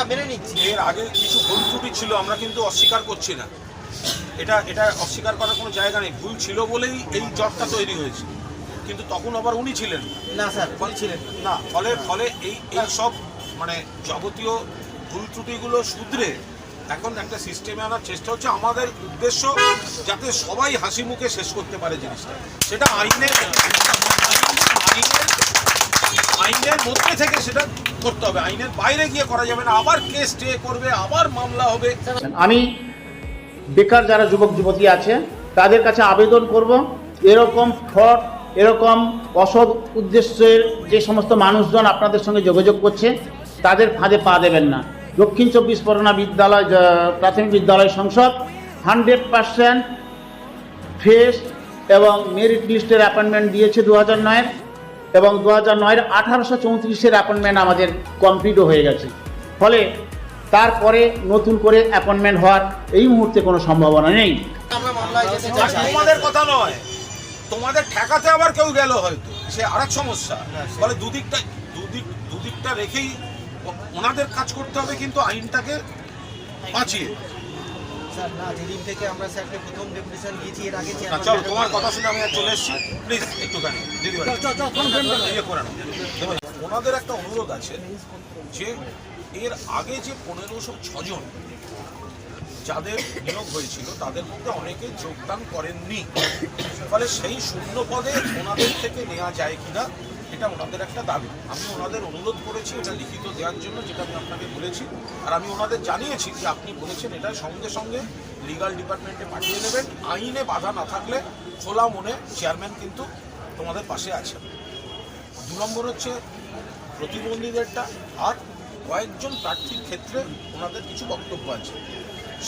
আমরা মেনে নিচ্ছি। এর আগে কিছু ভুল ত্রুটি ছিল আমরা কিন্তু অস্বীকার করছি না। এটা এটা অস্বীকার করার কোনো জায়গা নেই। ভুল ছিল বলেই এই জটটা তৈরি হয়েছে। কিন্তু তখন আবার উনি ছিলেন না। স্যার ছিলেন না। ফলে ফলে এই এই সব মানে যাবতীয় ভুল ত্রুটিগুলো শুধরে এখন একটা সিস্টেমে আনার চেষ্টা হচ্ছে। আমাদের উদ্দেশ্য যাতে সবাই হাসি মুখে শেষ করতে পারে জিনিসটা। সেটা আইনের মধ্যে থেকে সেটা করতে হবে? আইনের বাইরে গিয়ে করা যাবে না। আবার কেস স্টে করবে, আবার মামলা হবে। আমি বেকার যারা যুবক, যুবতী আছে, তাদের কাছে আবেদন করব। এরকম ফ্রড, এরকম অসৎ উদ্দেশ্যের যে সমস্ত মানুষজন আপনাদের সঙ্গে যোগাযোগ করছে, তাদের ফাঁদে পা দেবেন না। দক্ষিণ চব্বিশ পরগনা বিদ্যালয় প্রাথমিক বিদ্যালয় সংসদ, হান্ড্রেড পার্সেন্ট ফ্রেশ এবং মেরিট লিস্টের অ্যাপয়েন্টমেন্ট দিয়েছে দু হাজার নয়ের এবং দু হাজার নয়ের আঠারোশো চৌত্রিশের অ্যাপয়েন্টমেন্ট আমাদের কমপ্লিটও হয়ে গেছে। ফলে তারপরে নতুন করে অ্যাপয়েন্টমেন্ট হওয়ার এই মুহূর্তে কোনো সম্ভাবনা নেই। আর তোমাদের কথা নয়। তোমাদের ঠেকাতে আবার কেউ গেল হয়তো। সে আরেক সমস্যা। ফলে দুদিকটা দুদিক দুদিকটা রেখেই ওনাদের কাজ করতে হবে কিন্তু আইনটাকে বাঁচিয়ে। স্যার না যেদিন থেকে আমরা স্যারকে প্রথম ডেপুটেশন দিয়েছি এর আগে না তোমার কথা শুনে আমি চলে এসেছি। প্লিজ একটুখানি দিদি ভাই ইয়ে ওনাদের একটা অনুরোধ আছে যে এর আগে যে পনেরোশো ছজন যাদের নিয়োগ হয়েছিল তাদের মধ্যে অনেকে যোগদান করেননি। ফলে সেই শূন্য পদে ওনাদের থেকে নেওয়া যায় কিনা এটা ওনাদের একটা দাবি। আমি ওনাদের অনুরোধ করেছি এটা লিখিত দেওয়ার জন্য, যেটা আমি আপনাকে বলেছি। আর আমি ওনাদের জানিয়েছি যে আপনি বলেছেন এটা সঙ্গে সঙ্গে লিগাল ডিপার্টমেন্টে পাঠিয়ে নেবেন আইনে বাধা না থাকলে খোলা মনে চেয়ারম্যান কিন্তু তোমাদের পাশে আছেন। দু নম্বর হচ্ছে প্রতিবন্ধীদেরটা আর কয়েকজন প্রার্থীর ক্ষেত্রে ওনাদের কিছু বক্তব্য আছে।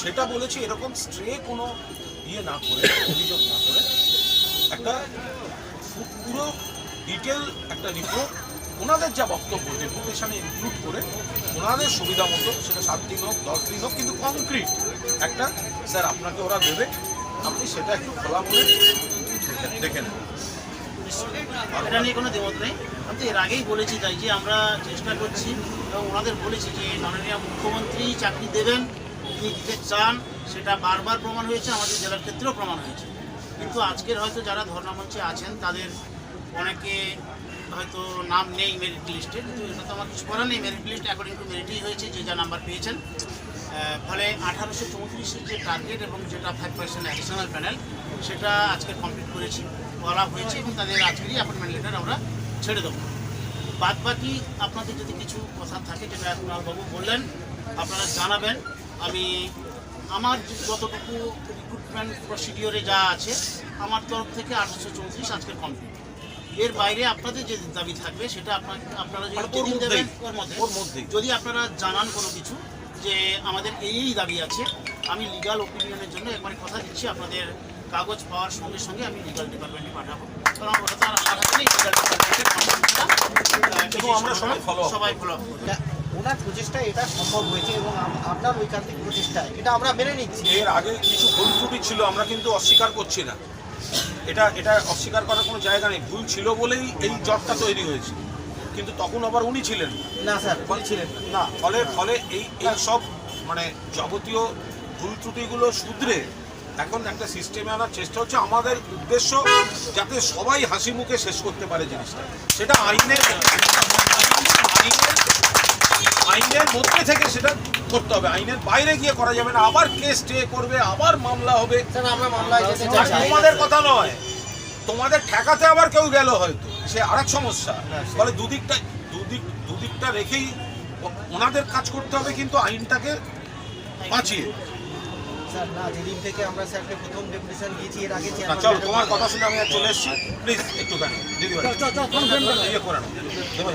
সেটা বলেছি এরকম স্ট্রে কোনো ইয়ে না করে, অভিযোগ না করে। একটা পুরো ডিটেল একটা রিপোর্ট ওনাদের যা বক্তব্য ডেপুটেশনে ইনক্লুড করে ওনাদের সুবিধা মতো সেটা সাত দিন হোক দশ দিন হোক, কিন্তু কংক্রিট একটা, স্যার, আপনাকে ওরা দেবে। আপনি সেটা একটু খোলা মনে দেখে নেন। এটা নিয়ে কোনো দ্বিমত নেই। আমি তো এর আগেই বলেছি তাই যে আমরা চেষ্টা করছি, এবং ওনাদের বলেছি যে মাননীয় মুখ্যমন্ত্রী চাকরি দেবেন তিনি দিতে চান, সেটা বারবার প্রমাণ হয়েছে, আমাদের জেলার ক্ষেত্রেও প্রমাণ হয়েছে। কিন্তু আজকের হয়তো যারা ধর্ণা মঞ্চে আছেন, তাদের অনেকে হয়তো নাম নেই মেরিট লিস্টে কিন্তু এটা তো আমার কিছু করার নেই। মেরিট লিস্ট অ্যাকর্ডিং টু মেরিটই হয়েছে যে যা নাম্বার পেয়েছেন। ফলে আঠারোশো চৌত্রিশের যে টার্গেট এবং যেটা ফাইভ পার্সেন্ট অ্যাডিশনাল প্যানেল সেটা আজকে কমপ্লিট করেছি বলা হয়েছে এবং তাদের আজকেরই অ্যাপয়েন্টমেন্ট লেটার আমরা ছেড়ে দেবো। বাদ বাকি আপনাদের যদি কিছু কথা থাকে যেটা বাবু বললেন, আপনারা জানাবেন। আমি আমার যতটুকু রিক্রুটমেন্ট প্রসিডিওরে যা আছে, আমার তরফ থেকে আঠারোশো চৌত্রিশ আজকে কমপ্লিট এর বাইরে আপনাদের যে দাবি থাকবে সেটা আপনার আপনারা যদি মানে ওর দেবেন ওর মধ্যে। যদি আপনারা জানান কোনো কিছু যে আমাদের এই এই দাবি আছে আমি লিগাল ওপিনিয়নের জন্য একবার কথা দিচ্ছি আপনাদের কাগজ পাওয়ার সঙ্গে সঙ্গে আমি লিগাল ডিপার্টমেন্টে পাঠাবো। কারণ ওটা তো আর পাঠাতে নেই লিগাল ডিপার্টমেন্টের আমরা সবাই ফলো ওনার প্রচেষ্টায় এটা সম্ভব হয়েছে এবং আপনার ঐকান্তিক প্রচেষ্টায় এটা আমরা মেনে নিচ্ছি। এর আগে কিছু ভুল ত্রুটি ছিল আমরা কিন্তু অস্বীকার করছি না। এটা এটা অস্বীকার করার কোনো জায়গা নেই। ভুল ছিল বলেই এই জটটা তৈরি হয়েছে। কিন্তু তখন আবার উনি ছিলেন। না স্যার ছিলেন না। ফলে ফলে এই এই সব মানে যাবতীয় ভুল ত্রুটিগুলো শুধরে এখন একটা সিস্টেমে আনার চেষ্টা হচ্ছে। আমাদের উদ্দেশ্য যাতে সবাই হাসি মুখে শেষ করতে পারে জিনিসটা। সেটা আইনের আইনের আইনের মধ্যে থেকে সেটা করতে হবে। আইনের বাইরে গিয়ে করা যাবে না। আবার কেস স্টে করবে আবার মামলা হবে। আমরা মামলায় যেতে চাই। তোমাদের কথা নয়। তোমাদের ঠেকাতে আবার কেউ গেল হয়তো। সে আরেক সমস্যা। ফলে দুদিকটা দুদিক দুদিকটা রেখেই ওনাদের কাজ করতে হবে কিন্তু আইনটাকে বাঁচিয়ে। স্যার না যেদিন থেকে আমরা স্যারকে প্রথম ডেপুটেশন দিয়েছি এর আগে চলো তোমার কথা শুনে আমি চলে এসেছি। প্লিজ একটুখানি দিদি ভাই ইয়ে করে দেখো,